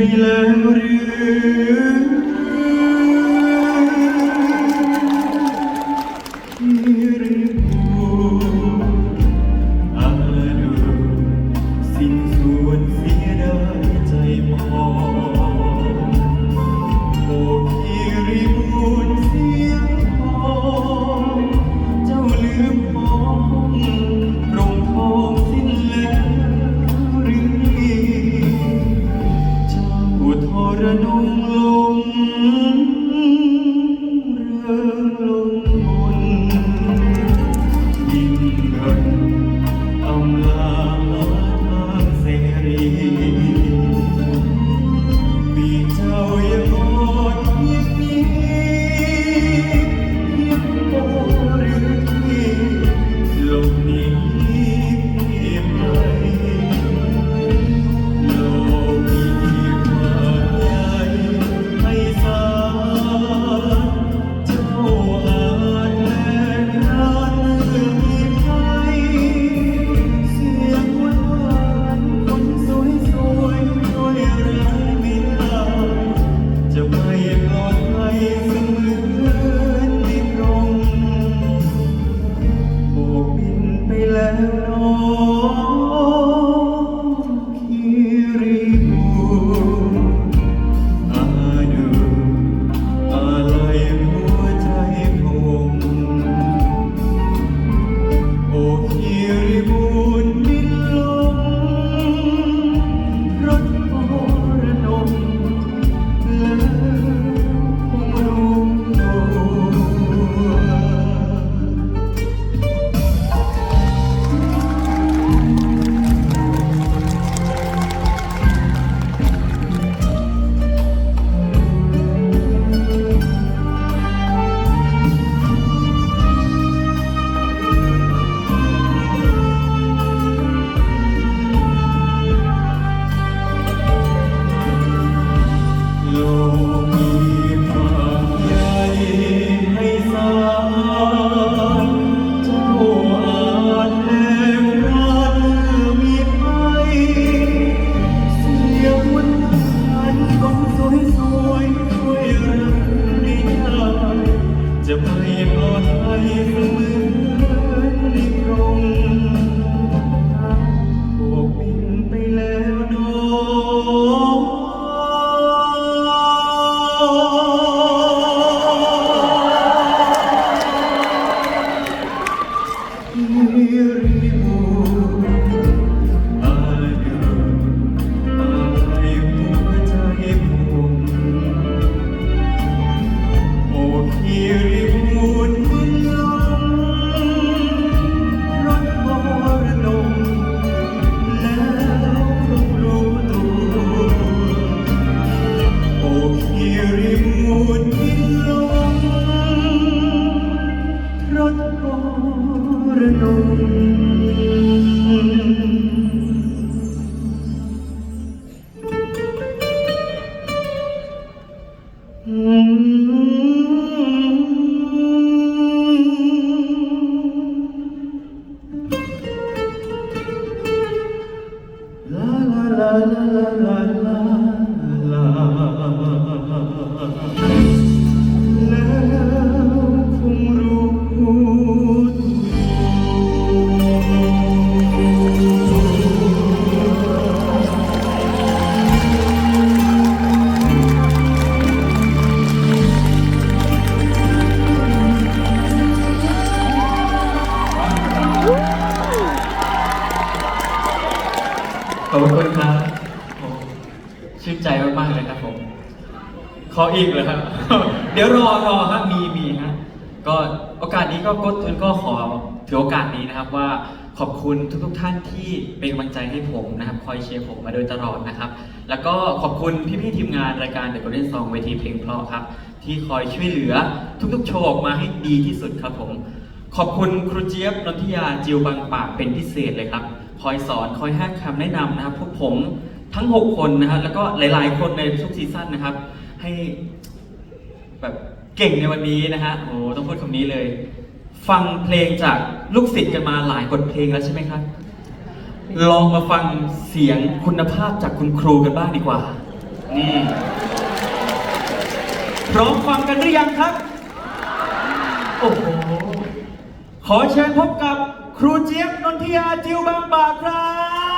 แล้ว ทร ที่ ขอบคุณครับโอ้ชื่นใจมากๆเลยครับผมขออีกเลยครับ เดี๋ยวรอรอฮะมีมีฮะก็โอกาสนี้ก็ก็ทุนก็ขอถือโอกาสนี้นะครับว่าขอบคุณทุกๆท่านที่เป็นกำลังใจให้ผมนะครับ คอยเชียร์ผมมาโดยตลอดนะครับ แล้วก็ขอบคุณพี่ๆทีมงานรายการ The Golden Song เวทีเพลงเพราะครับ ที่คอยช่วยเหลือทุกๆ โชว์ออกมาให้ดีที่สุดครับผม ขอบคุณครูเจี๊ยบนนทิยาจิวบางปากเป็นพิเศษเลยครับ คอยสอนคอยให้คำแนะนำนะครับพวกผมทั้ง 6 คนนะครับแล้วก็หลาย ๆ คนในทุกซีซั่นนะครับ ให้แบบเก่งในวันนี้นะฮะโอ้ต้องพูดคำนี้เลย ฟังเพลงจากลูกศิษย์กันมาหลายบทเพลงแล้วใช่ไหมครับ ลองมาฟังเสียงคุณภาพจากคุณครูกันบ้างดีกว่า นี่พร้อมฟังกันหรือยังครับ โอ้โห ขอเชิญพบกับ ครูเจี๊ยบนนทิยาจิวบางบากครับ